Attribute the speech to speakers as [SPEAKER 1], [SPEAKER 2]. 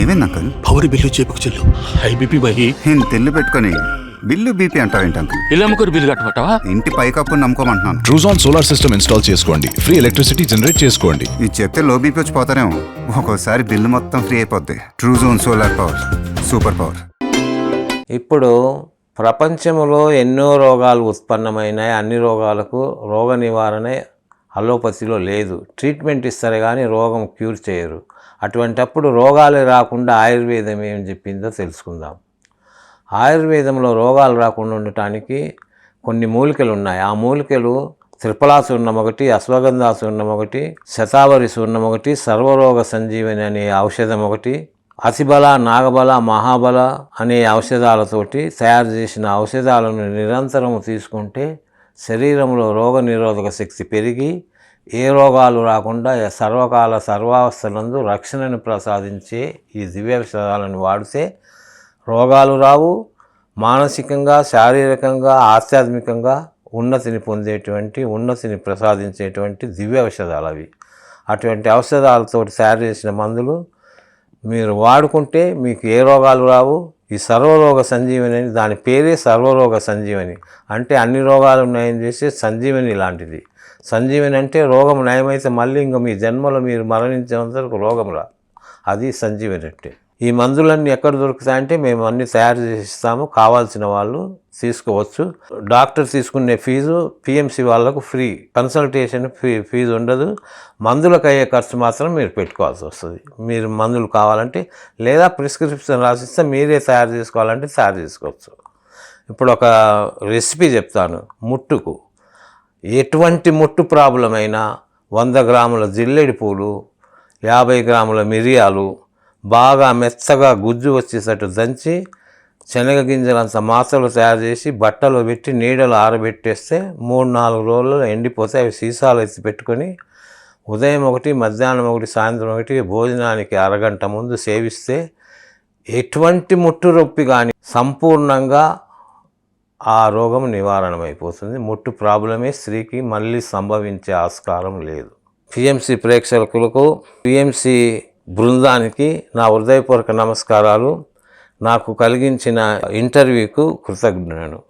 [SPEAKER 1] ఏమైంది uncle
[SPEAKER 2] power bill చేపుకు చెల్లు. High BP bye.
[SPEAKER 1] నేను తెల్లు పెట్టుకొని బిల్లు బీపీ అంటావేంటి అంకుల్
[SPEAKER 2] ఇలా అమ్ముకోరు బిల్లు కట్టమంటావా?
[SPEAKER 1] ఇంటి పైకప్పు నమ్ముకోమంటున్నాను.
[SPEAKER 3] ట్రూజాన్ సోలార్ సిస్టమ్ ఇన్స్టాల్ చేసుకోండి. ఫ్రీ ఎలక్ట్రిసిటీ జనరేట్ చేసుకోండి.
[SPEAKER 1] ఇది చెప్తే లో బీపీ వచ్చి పోతారేమో. ఒక్కోసారి బిల్లు మొత్తం ఫ్రీ అయిపోద్ది. Truzon solar power super power
[SPEAKER 4] ఇప్పుడు ప్రపంచంలో ఎన్నో రోగాలు ఉత్పన్నమైనాయి. అన్ని రోగాలకు రోగ నివారణ అలోపతిలో లేదు. ట్రీట్మెంట్ ఇస్తారు కానీ రోగం క్యూర్ చేయరు. అటువంటప్పుడు రోగాలు రాకుండా ఆయుర్వేదం ఏం చెప్పిందో తెలుసుకుందాం. ఆయుర్వేదంలో రోగాలు రాకుండా ఉండటానికి కొన్ని మూలికలు ఉన్నాయి. ఆ మూలికలు త్రిపలాసూర్ణం ఒకటి అశ్వగంధాసూర్ణం ఒకటి శతావరి సూర్ణం ఒకటి సర్వరోగ సంజీవని అనే ఔషధం ఒకటి అతిబల నాగబల మహాబల అనే ఔషధాలతోటి తయారు చేసిన ఔషధాలను నిరంతరం తీసుకుంటే శరీరంలో రోగ నిరోధక శక్తి పెరిగి ఏ రోగాలు రాకుండా సర్వకాల సర్వావస్థలందు రక్షణను ప్రసాదించే ఈ దివ్యషధాలను వాడితే రోగాలు రావు. మానసికంగా శారీరకంగా ఆధ్యాత్మికంగా ఉన్నతిని పొందేటువంటి ఉన్నతిని ప్రసాదించేటువంటి దివ్య ఔషధాలు అవి. అటువంటి ఔషధాలతో తయారు చేసిన మందులు మీరు వాడుకుంటే మీకు ఏ రోగాలు రావు. ఈ సర్వరోగ సంజీవని అని దాని పేరే సర్వరోగ సంజీవని. అంటే అన్ని రోగాలు నయం చేసే సంజీవని లాంటిది. సంజీవని అంటే రోగం నయమైతే మళ్ళీ ఇంక మీ జన్మలో మీరు మరణించేంతవరకు రోగం రా అది సంజీవని అంటే. ఈ మందులన్నీ ఎక్కడ దొరుకుతాయంటే మేము అన్నీ తయారు చేసి ఇస్తాము. కావాల్సిన వాళ్ళు తీసుకోవచ్చు. డాక్టర్ తీసుకునే ఫీజు పిఎంసి వాళ్ళకు ఫ్రీ. కన్సల్టేషన్ ఫీ ఫీజు ఉండదు. మందులకు అయ్యే ఖర్చు మాత్రం మీరు పెట్టుకోవాల్సి వస్తుంది. మీరు మందులు కావాలంటే లేదా ప్రిస్క్రిప్షన్ రాసిస్తే మీరే తయారు చేసుకోవాలంటే తయారు చేసుకోవచ్చు. ఇప్పుడు ఒక రెసిపీ చెప్తాను. ముట్టుకు. ఎటువంటి ముట్టు ప్రాబ్లం అయినా వంద గ్రాముల జిల్లెడి పూలు యాభై గ్రాముల మిరియాలు బాగా మెత్తగా గుజ్జు వచ్చేటట్టు దంచి శనగ గింజలంత మాత్రలు తయారు చేసి బట్టలో పెట్టి నీడలో ఆరబెట్టేస్తే మూడు నాలుగు రోజుల్లో ఎండిపోతే అవి సీసాలు ఎత్తి పెట్టుకొని ఉదయం ఒకటి మధ్యాహ్నం ఒకటి సాయంత్రం ఒకటి భోజనానికి అరగంట ముందు సేవిస్తే ఎటువంటి ముట్టు రొప్పి కానీ సంపూర్ణంగా ఆ రోగం నివారణమైపోతుంది. ముట్టు ప్రాబ్లమే స్త్రీకి మళ్ళీ సంభవించే ఆస్కారం లేదు. పిఎంసి ప్రేక్షకులకు పిఎంసి బృందానికి నా హృదయపూర్వక నమస్కారాలు. నాకు కలిగించిన ఇంటర్వ్యూకు కృతజ్ఞను